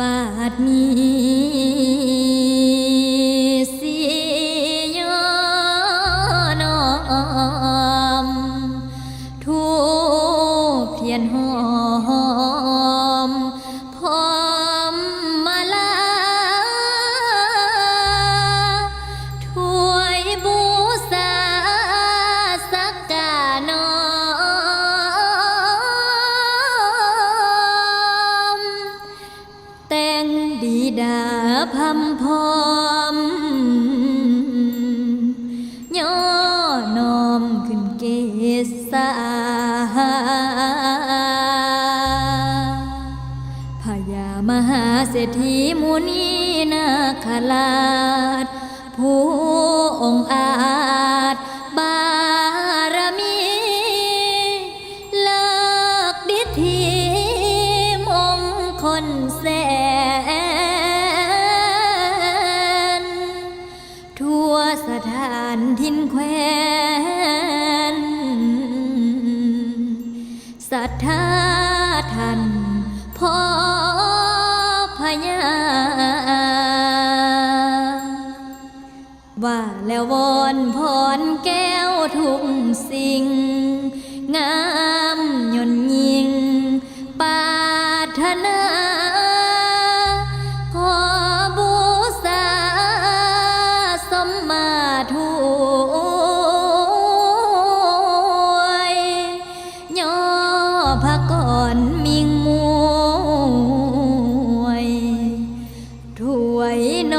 บาดมีสียอนอมทูเพียนหอม งดีดาพัมพอมย่อนอมขึ้นเกศาพญามหาเศรษฐีมุนีนาคราชผู้องอา แสน ทั่วสถานทินแควนศรัทธาท่านพ่อพญาว่าแล้ววอนพรแก้วทุกสิ่งงาม วยน